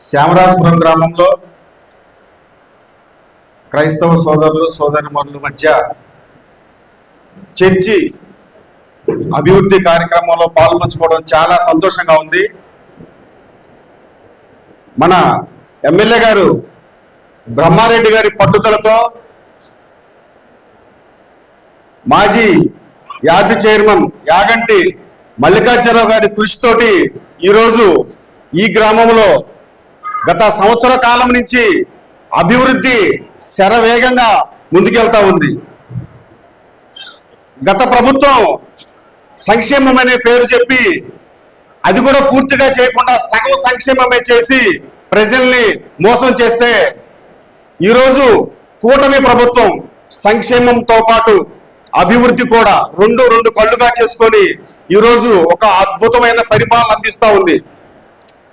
శ్యామరాజపురం గ్రామంలో క్రైస్తవ సోదరులు సోదరిమణుల మధ్య చర్చి అభివృద్ధి కార్యక్రమంలో పాల్పంచుకోవడం చాలా సంతోషంగా ఉంది. మన ఎమ్మెల్యే గారు బ్రహ్మారెడ్డి గారి పట్టుదలతో మాజీ యార్డు చైర్మన్ యాగంటి మల్లికార్జునరావు గారి కృషితోటి ఈరోజు ఈ గ్రామంలో గత సంవత్సర కాలం నుంచి అభివృద్ధి శరవేగంగా ముందుకెళ్తా ఉంది. గత ప్రభుత్వం సంక్షేమం అనే పేరు చెప్పి అది కూడా పూర్తిగా చేయకుండా సగం సంక్షేమమే చేసి ప్రజల్ని మోసం చేస్తే ఈరోజు కూటమి ప్రభుత్వం సంక్షేమంతో పాటు అభివృద్ధి కూడా రెండు రెండు కళ్ళుగా చేసుకొని ఈరోజు ఒక అద్భుతమైన పరిపాలన అందిస్తూ ఉంది.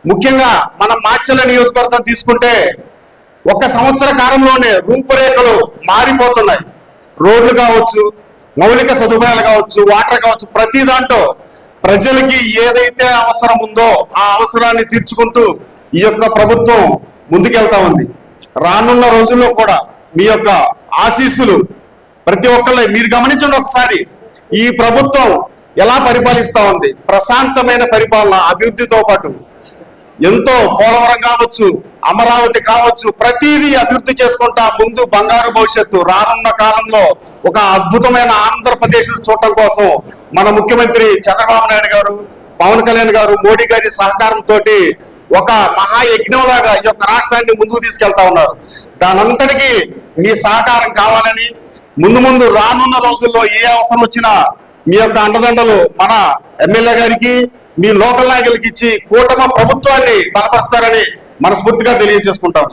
ముఖ్యంగా మనం మాచల నియోజకవర్గం తీసుకుంటే ఒక సంవత్సర కాలంలోనే రూపురేఖలు మారిపోతున్నాయి. రోడ్లు కావచ్చు మౌలిక సదుపాయాలు కావచ్చు వాటర్ కావచ్చు ప్రతి దాంట్లో ప్రజలకి ఏదైతే అవసరం ఉందో ఆ అవసరాన్ని తీర్చుకుంటూ ఈ యొక్క ప్రభుత్వం ముందుకెళ్తా ఉంది. రానున్న రోజుల్లో కూడా మీ యొక్క ఆశీస్సులు ప్రతి ఒక్కళ్ళు మీరు గమనించండి ఒకసారి ఈ ప్రభుత్వం ఎలా పరిపాలిస్తా ఉంది. ప్రశాంతమైన పరిపాలన అభివృద్ధితో పాటు ఎంతో పోలవరం కావచ్చు అమరావతి కావచ్చు ప్రతిదీ అభివృద్ధి చేసుకుంటా ముందు బంగారు భవిష్యత్తు. రానున్న కాలంలో ఒక అద్భుతమైన ఆంధ్రప్రదేశ్ చూడటం కోసం మన ముఖ్యమంత్రి చంద్రబాబు నాయుడు గారు పవన్ కళ్యాణ్ గారు మోడీ గారి సహకారంతో ఒక మహాయజ్ఞంలాగా ఈ యొక్క రాష్ట్రాన్ని ముందుకు తీసుకెళ్తా ఉన్నారు. దానంతటికీ మీ సహకారం కావాలని ముందు ముందు రానున్న రోజుల్లో ఏ అవసరం వచ్చినా మీ యొక్క అండదండలు మన ఎమ్మెల్యే గారికి మీ లోకల్ నాయకులకి ఇచ్చి కూటమి ప్రభుత్వాన్ని బలపరుస్తారని మనస్ఫూర్తిగా తెలియజేసుకుంటాను